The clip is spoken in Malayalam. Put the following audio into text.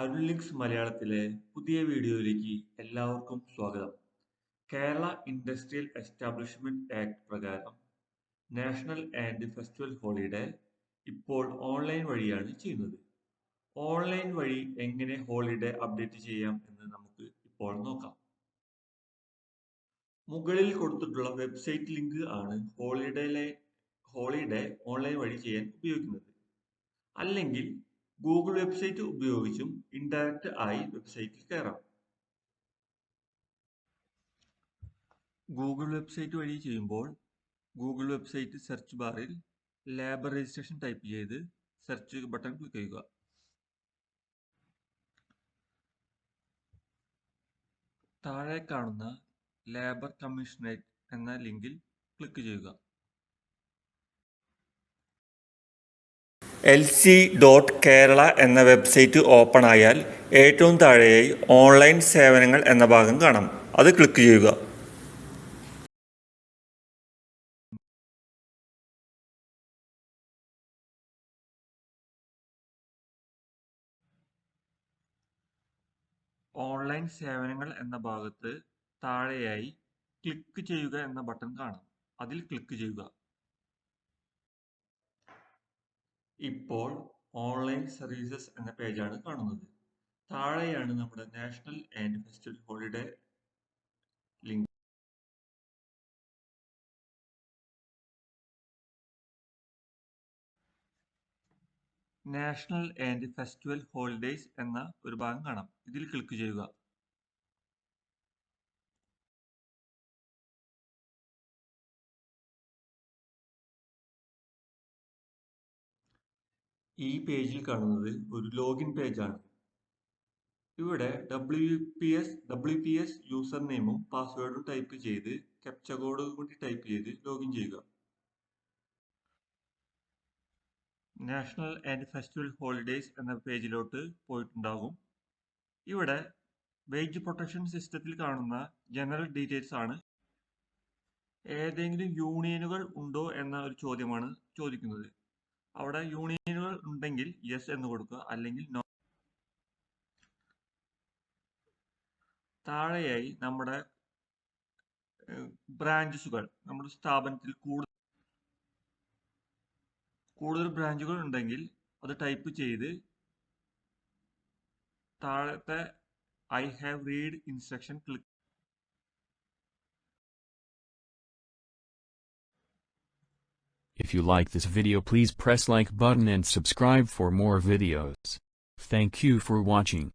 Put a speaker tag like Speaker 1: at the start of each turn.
Speaker 1: അരുളിക്സ് മലയാളത്തിലെ പുതിയ വീഡിയോയിലേക്ക് എല്ലാവർക്കും സ്വാഗതം. കേരള ഇൻഡസ്ട്രിയൽ എസ്റ്റാബ്ലിഷ്മെന്റ് ആക്ട് പ്രകാരം നാഷണൽ ആൻഡ് ഫെസ്റ്റിവൽ ഹോളിഡേ ഇപ്പോൾ ഓൺലൈൻ വഴിയാണ് ചെയ്യുന്നത്. ഓൺലൈൻ വഴി എങ്ങനെ ഹോളിഡേ അപ്ഡേറ്റ് ചെയ്യാം എന്ന് നമുക്ക് ഇപ്പോൾ നോക്കാം. മുകളിൽ കൊടുത്തിട്ടുള്ള വെബ്സൈറ്റ് ലിങ്ക് ആണ് ഹോളിഡേ ഹോളിഡേ ഓൺലൈൻ വഴി ചെയ്യാൻ ഉപയോഗിക്കുന്നത്. അല്ലെങ്കിൽ ഗൂഗിൾ വെബ്സൈറ്റ് ഉപയോഗിച്ചും ഇൻഡയറക്റ്റ് ആയി വെബ്സൈറ്റിൽ കയറാം. ഗൂഗിൾ വെബ്സൈറ്റ് വഴി ചെയ്യുമ്പോൾ ഗൂഗിൾ വെബ്സൈറ്റ് സെർച്ച് ബാറിൽ ലേബർ രജിസ്ട്രേഷൻ ടൈപ്പ് ചെയ്ത് സെർച്ച് ബട്ടൺ ക്ലിക്ക് ചെയ്യുക. താഴെ കാണുന്ന ലേബർ കമ്മീഷണറേറ്റ് എന്ന ലിങ്കിൽ ക്ലിക്ക് ചെയ്യുക. എൽ സി ഡോട്ട് കേരള എന്ന വെബ്സൈറ്റ് ഓപ്പൺ ആയാൽ ഏറ്റവും താഴെയായി ഓൺലൈൻ സേവനങ്ങൾ എന്ന ഭാഗം കാണാം. അത് ക്ലിക്ക് ചെയ്യുക. ഓൺലൈൻ സേവനങ്ങൾ എന്ന ഭാഗത്ത് താഴെയായി ക്ലിക്ക് ചെയ്യുക എന്ന ബട്ടൺ കാണാം. അതിൽ ക്ലിക്ക് ചെയ്യുക. ഇപ്പോൾ ഓൺലൈൻ സർവീസസ് എന്ന പേജാണ് കാണുന്നത്. താഴെയാണ് നമ്മുടെ national and festival holiday link. National and festival holidays എന്ന ഒരു ഭാഗം കാണാം. ഇതിൽ ക്ലിക്ക് ചെയ്യുക. ഈ പേജിൽ കാണുന്നത് ഒരു ലോഗിൻ പേജാണ്. ഇവിടെ W P S W P S user നെയിമും പാസ്വേഡും ടൈപ്പ് ചെയ്ത് ക്യാപ്ച കോഡ് കൂടി ടൈപ്പ് ചെയ്ത് ലോഗിൻ ചെയ്യുക. നാഷണൽ ആൻഡ് ഫെസ്റ്റിവൽ ഹോളിഡേയ്സ് എന്ന പേജിലോട്ട് പോയിട്ടുണ്ടാകും. ഇവിടെ വേജ് പ്രൊട്ടക്ഷൻ സിസ്റ്റത്തിൽ കാണുന്ന ജനറൽ ഡീറ്റെയിൽസ് ആണ്. ഏതെങ്കിലും യൂണിയനുകൾ ഉണ്ടോ എന്ന ഒരു ചോദ്യമാണ് ചോദിക്കുന്നത്. അവിടെ യൂണിയനുകൾ ഉണ്ടെങ്കിൽ യെസ് എന്ന് കൊടുക്കുക. അല്ലെങ്കിൽ നോ. താഴെയായി നമ്മുടെ ബ്രാഞ്ചസുകൾ നമ്മുടെ സ്ഥാപനത്തിൽ കൂടുതൽ കൂടുതൽ ബ്രാഞ്ചുകൾ ഉണ്ടെങ്കിൽ അത് ടൈപ്പ് ചെയ്ത് താഴത്തെ I have read instruction click
Speaker 2: If you like this video please press like button and subscribe for more videos. Thank you for watching.